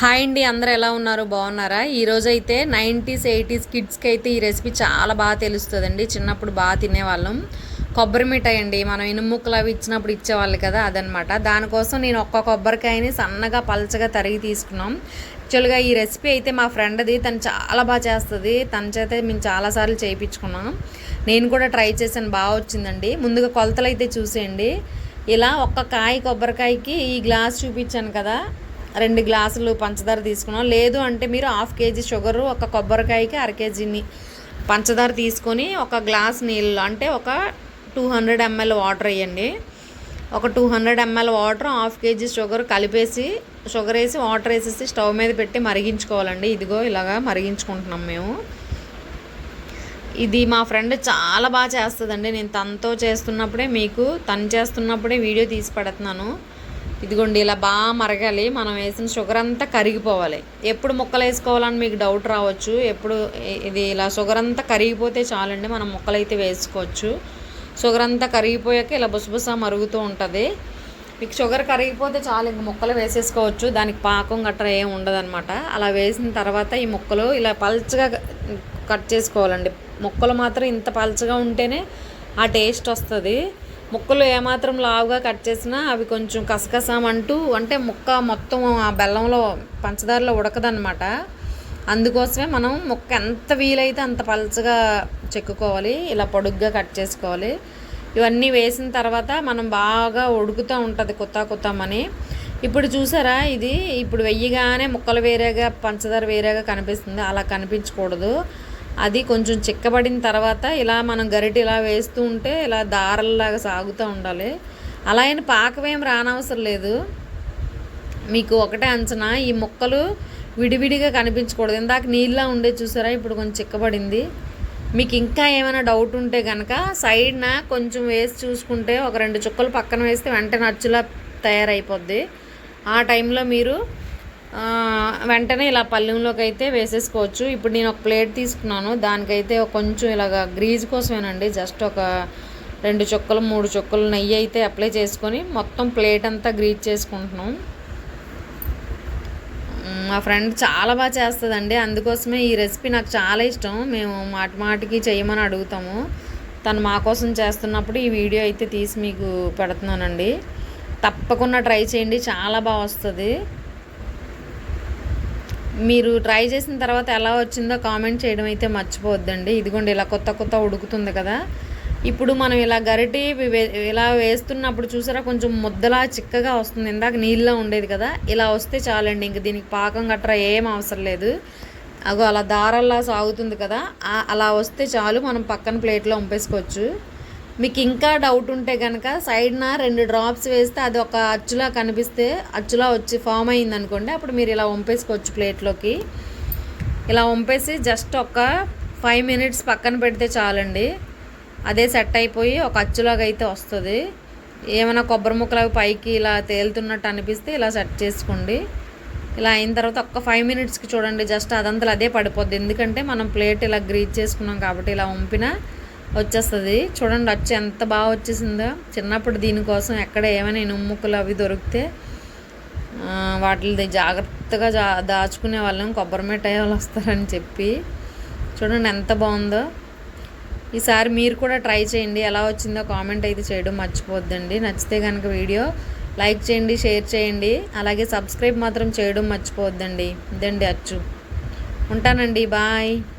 Hi అండి అందరూ ఎలా ఉన్నారు? బాగున్నారా? ఈరోజు అయితే నైంటీస్ ఎయిటీస్ కిడ్స్కి అయితే ఈ రెసిపీ చాలా బాగా తెలుస్తుందండి. చిన్నప్పుడు బాగా తినేవాళ్ళం. కొబ్బరి మిఠాయి అండి మనం ఇనుముక్కలు అవి ఇచ్చినప్పుడు ఇచ్చేవాళ్ళు కదా అదనమాట దానికోసం నేను ఒక్క కొబ్బరికాయని సన్నగా పలచగా తరిగి తీసుకున్నాం. యాక్చువల్గా ఈ రెసిపీ అయితే మా ఫ్రెండ్ది తను చాలా బాగా చేస్తుంది. తన చేత మేము చాలాసార్లు చేయించుకున్నాం నేను కూడా ట్రై చేశాను బాగా వచ్చిందండి. ముందుగా కొలతలు అయితే చూసేయండి. ఇలా ఒక్క కాయ కొబ్బరికాయకి ఈ గ్లాస్ చూపించాను కదా రెండు గ్లాసులు పంచదార తీసుకున్నాం. లేదు అంటే మీరు హాఫ్ కేజీ షుగరు ఒక కొబ్బరికాయకి అర కేజీని పంచదార తీసుకొని ఒక గ్లాస్ నీళ్ళు అంటే ఒక టూ హండ్రెడ్ ఎంఎల్ వాటర్ వేయండి. ఒక two hundred ML water half KG sugar కలిపేసి షుగర్ వేసి వాటర్ వేసేసి స్టవ్ మీద పెట్టి మరిగించుకోవాలండి. ఇదిగో ఇలాగా మరిగించుకుంటున్నాం మేము. ఇది మా ఫ్రెండ్ చాలా బాగా చేస్తుందండి. నేను తనతో చేస్తున్నప్పుడే మీకు తను చేస్తున్నప్పుడే వీడియో తీసి పెడుతున్నాను. ఇదిగోండి ఇలా బాగా మరగాలి మనం వేసిన షుగర్ అంతా కరిగిపోవాలి. ఎప్పుడు ముక్కలు వేసుకోవాలని మీకు డౌట్ రావచ్చు ఎప్పుడు ఇది ఇలా షుగర్ అంతా కరిగిపోతే చాలండి మనం ముక్కలు అయితే వేసుకోవచ్చు. షుగర్ అంతా కరిగిపోయాక ఇలా బుసబుస మరుగుతూ ఉంటుంది. మీకు షుగర్ కరిగిపోతే చాలు ఇంక ముక్కలు వేసేసుకోవచ్చు దానికి పాకం గట్రా ఏం ఉండదన్నమాట. అలా వేసిన తర్వాత ఈ ముక్కలు ఇలా పల్చగా కట్ చేసుకోవాలండి. ముక్కలు మాత్రం ఇంత పల్చగా ఉంటేనే ఆ టేస్ట్ వస్తుంది. ముక్కలు ఏమాత్రం లావుగా కట్ చేసినా అవి కొంచెం కసకసామంటూ అంటే ముక్క మొత్తం ఆ బెల్లంలో పంచదారలో ఉడకదనమాట అందుకోసమే మనం ముక్క ఎంత వీలైతే అంత పలచగా చెక్కుకోవాలి ఇలా పొడుగ్గా కట్ చేసుకోవాలి. ఇవన్నీ వేసిన తర్వాత మనం బాగా ఉడుకుతూ ఉంటుంది కొత్త కొత్తమని. ఇప్పుడు చూసారా ఇది? ఇప్పుడు వెయ్యిగానే ముక్కలు వేరేగా పంచదార వేరేగా కనిపిస్తుంది. అలా కనిపించకూడదు. అది కొంచెం చిక్కబడిన తర్వాత ఇలా మనం గరిటె ఇలా వేస్తూ ఉంటే ఇలా దారల్లాగా సాగుతూ ఉండాలి. అలా అయిన పాకమేం రానవసరం లేదు. మీకు ఒకటే అంచనా ఈ మొక్కలు విడివిడిగా కనిపించకూడదు. ఇందాక నీళ్ళ ఉండే చూసారా? ఇప్పుడు కొంచెం చిక్కబడింది. మీకు ఇంకా ఏమైనా డౌట్ ఉంటే కనుక సైడ్న కొంచెం వేసి చూసుకుంటే ఒక రెండు చుక్కలు పక్కన వేస్తే వెంటనే అచ్చులా తయారైపోద్ది. ఆ టైంలో మీరు వెంటనే ఇలా పల్లెంలోకి అయితే వేసేసుకోవచ్చు. ఇప్పుడు నేను ఒక ప్లేట్ తీసుకున్నాను. దానికైతే కొంచెం ఇలాగ గ్రీజ్ కోసమేనండి. జస్ట్ ఒక రెండు చుక్కలు మూడు చుక్కలు నెయ్యి అయితే అప్లై చేసుకొని మొత్తం ప్లేట్ అంతా గ్రీజ్ చేసుకుంటున్నాం. మా ఫ్రెండ్ చాలా బాగా చేస్తుందండి. అందుకోసమే ఈ రెసిపీ నాకు చాలా ఇష్టం. మేము మాటి మాటికి చేయమని అడుగుతాము. తను మా కోసం చేస్తున్నప్పుడు ఈ వీడియో అయితే తీసి మీకు పెడుతున్నానండి. తప్పకుండా ట్రై చేయండి. చాలా బాగా వస్తుంది. మీరు ట్రై చేసిన తర్వాత ఎలా వచ్చిందో కామెంట్ చేయడం అయితే మర్చిపోవద్దండి. ఇదిగోండి ఇలా కొత్త కొత్త ఉడుకుతుంది కదా. ఇప్పుడు మనం ఇలా గరిటి ఇలా వేస్తున్నప్పుడు చూసారా కొంచెం ముద్దలా చిక్కగా వస్తుంది. ఇందాక నీళ్ళ ఉండేది కదా. ఇలా వస్తే చాలండి ఇంక దీనికి పాకం గట్రా ఏం అవసరం లేదు. అగో అలా దారల్లా సాగుతుంది కదా. అలా వస్తే చాలు మనం పక్కన ప్లేట్లో వంపేసుకోవచ్చు మీకు ఇంకా డౌట్ ఉంటే కనుక సైడ్న రెండు డ్రాప్స్ వేస్తే అది ఒక అచ్చులా కనిపిస్తే అచ్చులా వచ్చి ఫామ్ అయింది అనుకోండి అప్పుడు మీరు ఇలా వంపేసుకోవచ్చు ప్లేట్లోకి. ఇలా వంపేసి జస్ట్ ఒక ఫైవ్ మినిట్స్ పక్కన పెడితే చాలండి. అదే సెట్ అయిపోయి ఒక అచ్చులాగా అయితే వస్తుంది. ఏమైనా కొబ్బరి ముక్కలు పైకి ఇలా తేలుతున్నట్టు అనిపిస్తే ఇలా సెట్ చేసుకోండి. ఇలా అయిన తర్వాత ఒక్క ఫైవ్ మినిట్స్కి చూడండి జస్ట్ అదంతా అదే పడిపోద్ది. ఎందుకంటే మనం ప్లేట్ ఇలా గ్రీజ్ చేసుకున్నాం కాబట్టి ఇలా వంపిన వచ్చేస్తుంది. చూడండి వచ్చి ఎంత బాగా వచ్చేసిందో. చిన్నప్పుడు దీనికోసం ఎక్కడ ఏమైనా ఇనుముక్కలు అవి దొరికితే వాటిని జాగ్రత్తగా జా దాచుకునే వాళ్ళం. కొబ్బరి మిఠాయి వాళ్ళు వస్తారని చెప్పి. చూడండి ఎంత బాగుందో. ఈసారి మీరు కూడా ట్రై చేయండి. ఎలా వచ్చిందో కామెంట్ అయితే చేయడం మర్చిపోద్దండి నచ్చితే కనుక వీడియో లైక్ చేయండి షేర్ చేయండి. అలాగే సబ్స్క్రైబ్ మాత్రం చేయడం మర్చిపోవద్దండి. ఇదండి అచ్చు. ఉంటానండి. బాయ్.